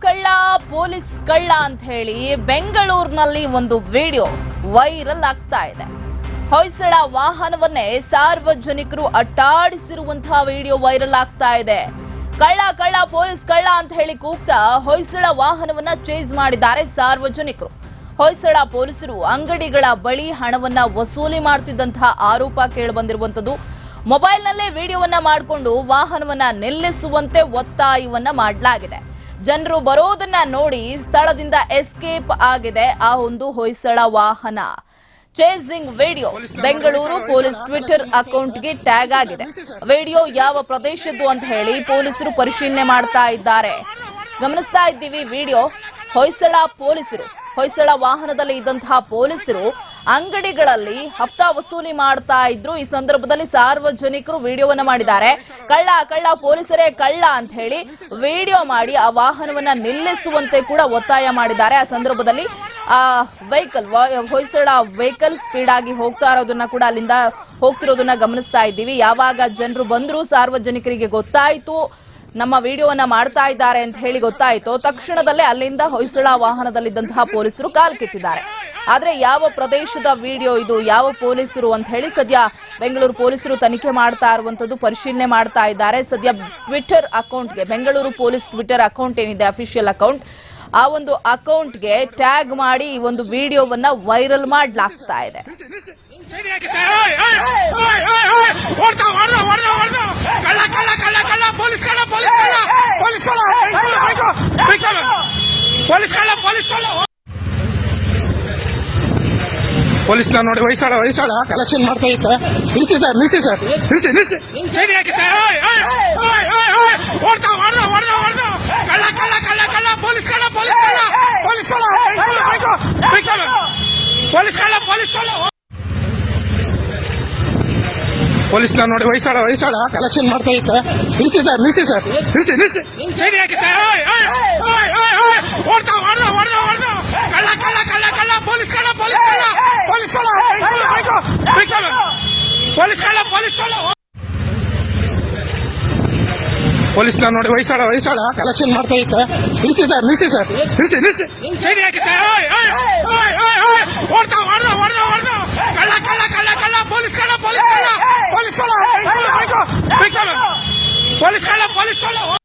ಕಳ್ಳ ಪೊಲೀಸ್ ಕಳ್ಳ ಅಂತ ಹೇಳಿ ಬೆಂಗಳೂರಿನಲ್ಲಿ ಒಂದು ವಿಡಿಯೋ ವೈರಲ್ ಆಗ್ತಾ ಇದೆ. ಹೊಯ್ಸಳ ವಾಹನವನ್ನೇ ಸಾರ್ವಜನಿಕರು ಅಟ್ಟಾಡಿಸಿರುವಂತಹ ವಿಡಿಯೋ ವೈರಲ್ ಆಗ್ತಾ ಇದೆ. ಕಳ್ಳ ಕಳ್ಳ ಪೊಲೀಸ್ ಕಳ್ಳ ಅಂತ ಹೇಳಿ ಕೂಗ್ತಾ ಹೊಯ್ಸಳ ವಾಹನವನ್ನ ಚೇಸ್ ಮಾಡಿದ್ದಾರೆ ಸಾರ್ವಜನಿಕರು. ಹೊಯ್ಸಳ ಪೊಲೀಸರು ಅಂಗಡಿಗಳ ಬಳಿ ಹಣವನ್ನ ವಸೂಲಿ ಮಾಡ್ತಿದ್ದಂತಹ ಆರೋಪ ಕೇಳಿಬಂದಿರುವಂತದ್ದು ಮೊಬೈಲ್ನಲ್ಲೇ ವಿಡಿಯೋವನ್ನ ಮಾಡಿಕೊಂಡು ವಾಹನವನ್ನ ನಿಲ್ಲಿಸುವಂತೆ ಒತ್ತಾಯವನ್ನ ಮಾಡಲಾಗಿದೆ. ಜನರು ಬರೋದನ್ನ ನೋಡಿ ಸ್ಥಳದಿಂದ ಎಸ್ಕೇಪ್ ಆಗಿದೆ ಆ ಒಂದು ಹೊಯ್ಸಳ ವಾಹನ. Chasing video. Bengaluru police twitter ಅಕೌಂಟ್ಗೆ ಟ್ಯಾಗ್ ಆಗಿದೆ. ವಿಡಿಯೋ ಯಾವ ಪ್ರದೇಶದ್ದು ಅಂತ ಹೇಳಿ ಪೊಲೀಸರು ಪರಿಶೀಲನೆ ಮಾಡ್ತಾ ಇದ್ದಾರೆ. ಗಮನಿಸ್ತಾ ಇದ್ದೀವಿ ವಿಡಿಯೋ. ಹೊಯ್ಸಳ ಪೊಲೀಸರು. ಹೊಯ್ಸಳ ವಾಹನದಲ್ಲಿ ಇದ್ದಂತಹ ಪೊಲೀಸರು ಅಂಗಡಿಗಳಲ್ಲಿ ಹಫ್ತಾ ವಸೂಲಿ ಮಾಡ್ತಾ ಇದ್ರು. ಈ ಸಂದರ್ಭದಲ್ಲಿ ಸಾರ್ವಜನಿಕರು ವಿಡಿಯೋವನ್ನ ಮಾಡಿದ್ದಾರೆ. ಕಳ್ಳ ಕಳ್ಳ ಪೊಲೀಸರೇ ಕಳ್ಳ ಅಂತ ಹೇಳಿ ವಿಡಿಯೋ ಮಾಡಿ ಆ ವಾಹನವನ್ನ ನಿಲ್ಲಿಸುವಂತೆ ಕೂಡ ಒತ್ತಾಯ ಮಾಡಿದ್ದಾರೆ. ಆ ಸಂದರ್ಭದಲ್ಲಿ, ಆ ವೆಹಿಕಲ್ ಹೊಯ್ಸಳ ವೆಹಿಕಲ್ ಸ್ಪೀಡ್ ಆಗಿ ಹೋಗ್ತಾ ಇರೋದನ್ನ ಕೂಡ ಅಲ್ಲಿಂದ ಹೋಗ್ತಿರೋದನ್ನ ಗಮನಿಸ್ತಾ ಇದ್ದೀವಿ. ಯಾವಾಗ ಜನರು ಬಂದ್ರು ಸಾರ್ವಜನಿಕರಿಗೆ ಗೊತ್ತಾಯ್ತು. ನಮ್ಮ ವಿಡಿಯೋವನ್ನ ಮಾಡ್ತಾ ಇದ್ದಾರೆ ಅಂತ ಹೇಳಿ ಗೊತ್ತಾಯಿತು ತಕ್ಷಣದಲ್ಲೇ ಅಲ್ಲಿಂದ ಹೊಯ್ಸಳ ವಾಹನದಲ್ಲಿದ್ದಂತಹ ಪೊಲೀಸರು ಕಾಲ್ ಕಿತ್ತಿದ್ದಾರೆ ಆದರೆ ಯಾವ ಪ್ರದೇಶದ ವಿಡಿಯೋ ಇದು ಯಾವ ಪೊಲೀಸರು ಅಂತ ಹೇಳಿ ಸದ್ಯ ಬೆಂಗಳೂರು ಪೊಲೀಸರು ತನಿಖೆ ಮಾಡ್ತಾ ಇರುವಂಥದ್ದು ಪರಿಶೀಲನೆ ಮಾಡ್ತಾ ಇದ್ದಾರೆ ಸದ್ಯ ಟ್ವಿಟರ್ ಅಕೌಂಟ್ಗೆ ಬೆಂಗಳೂರು ಪೊಲೀಸ್ ಟ್ವಿಟರ್ ಅಕೌಂಟ್ ಏನಿದೆ ಅಫಿಷಿಯಲ್ ಅಕೌಂಟ್ ಆ ಒಂದು ಅಕೌಂಟ್ಗೆ ಟ್ಯಾಗ್ ಮಾಡಿ ಈ ಒಂದು ವಿಡಿಯೋವನ್ನ ವೈರಲ್ ಮಾಡಲಾಗ್ತಾ ಇದೆ ಸೈಡ್ ಹಾಕಿ ಸರ್ ಓಯ್ ಓಯ್ ಓಯ್ ಓಯ್ ಓಯ್ ಓಡ್ತಾ ಓಡ್ದ ಓಡ್ದ ಓಡ್ದ ಕಳ್ಳ ಕಳ್ಳ ಕಳ್ಳ ಕಳ್ಳ ಪೊಲೀಸ್ ಕಳ್ಳ ಪೊಲೀಸ್ ಕಳ್ಳ ಪೊಲೀಸ್ ಕಳ್ಳ ಆಯ್ತು, ಆಯ್ತು, ಆಯ್ತು. ಪೊಲೀಸ್ ಕಳ್ಳ ಪೊಲೀಸ್ ಕಳ್ಳ ಪೊಲೀಸ್ ನೋಡಿ ವಯಸ್ಸಾಳ ವಯಸ್ಸಾಳ ಕಲೆಕ್ಷನ್ ಮಾಡ್ತಾ ಇತ್ತೆ ನಿಲ್ಸಿ ಸರ್ ನಿಲ್ಸಿ ಸರ್ ನಿಲ್ಸಿ ನಿಲ್ಸಿ ಸೈಡ್ ಹಾಕಿ ಸರ್ ಓಯ್ ಓಯ್ ಓಯ್ ಓಯ್ ಓಯ್ ಓಡ್ತಾ ಓಡ್ದ ಓಡ್ದ ಓಡ್ದ ಕಳ್ಳ ಕಳ್ಳ ಕಳ್ಳ ಕಳ್ಳ ಪೊಲೀಸ್ ಕಳ್ಳ ಪೊಲೀಸ್ ಕಳ್ಳ ಪೊಲೀಸ್ ಕಳ್ಳ ಆಯ್ತು, ಆಯ್ತು, ಆಯ್ತು. ಪೊಲೀಸ್ ಕಳ್ಳ ಪೊಲೀಸ್ ಕಳ್ಳ ಪೊಲೀಸ್ ನೋಡಿ ವಯಸ್ಸಾಳ ವಯಸ್ಸಾಳ ಕಲೆಕ್ಷನ್ ಮಾಡ್ತಾ ಇತ್ತೆ ನಿಲ್ಸಿ ಸರ್ ನಿಲ್ಸಿ ಸರ್ ನಿಲ್ಸಿ ನಿಲ್ಸಿ ಸೈಡ್ ಹಾಕಿ ಸರ್ ಓಯ್ ಓಯ್ ಓಯ್ ಓಯ್ ಓಯ್ ಓಡ್ತಾ ಓಡ್ದ ಓಡ್ದ ಓಡ್ದ ಕಳ್ಳ ಕಳ್ಳ ಕಳ್ಳ ಕಳ್ಳ ಪೊಲೀಸ್ ಕಳ್ಳ ಪೊಲೀಸ್ ಕಳ್ಳ ಪೊಲೀಸ್ ಕಳ್ಳ ಆಯ್ತು, ಆಯ್ತು, ಆಯ್ತು. ಪೊಲೀಸ್ ಕಳ್ಳ ಪೊಲೀಸ್ ಕಳ್ಳ ಪೊಲೀಸ್ ನೋಡಿ ವಯಸ್ಸಾಳ ವಯಸ್ಸಾಳ ಕಲೆಕ್ಷನ್ ಮಾಡ್ತಾ ಇತ್ತೆ ನಿಲ್ಸಿ ಸರ್ ನಿಲ್ಸಿ ಸರ್ ನಿಲ್ಸಿ ನಿಲ್ಸಿ ಸೈಡ್ ಹಾಕಿ ಸರ್ ಓಯ್ ಓಯ್ ಓಯ್ ಓಯ್ ಓಯ್ ಓಡ್ತಾ ಓಡ್ದ ಓಡ್ದ ಓಡ್ದ ಕಳ್ಳ ಕಳ್ಳ ಕಳ್ಳ ಕಳ್ಳ ಪೊಲೀಸ್ ಕಳ್ಳ ಪೊಲೀಸ್ ಕಳ್ಳ ಪೊಲೀಸ್ ಕಳ್ಳ ಆಯ್ತು, ಆಯ್ತು, ಆಯ್ತು. ಪೊಲೀಸ್ ಕಳ್ಳ ಪೊಲೀಸ್ ಕಳ್ಳ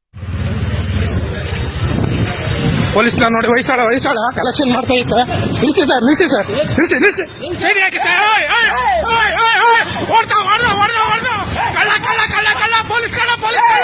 ಪೊಲೀಸ್ ನೋಡಿ ವಯಸ್ಸಾಳ ವಯಸ್ಸಾಳ ಕಲೆಕ್ಷನ್ ಮಾಡ್ತಾ ಇತ್ತೆ. ನಿಲ್ಸಿ ಸರ್ ನಿಲ್ಸಿ ಸರ್. ನಿಲ್ಸಿ ನಿಲ್ಸಿ. ಸೈಡ್ ಹಾಕಿ ಸರ್? ಓಡ್ತಾ ಓಡ್ದ ಓಡ್ದ ಓಡ್ದ ಕಳ್ಳ ಕಳ್ಳ ಕಳ್ಳ ಕಳ್ಳ, ಪೊಲೀಸ್ ಕಳ್ಳ ಪೊಲೀಸ್ ಕಳ್ಳ.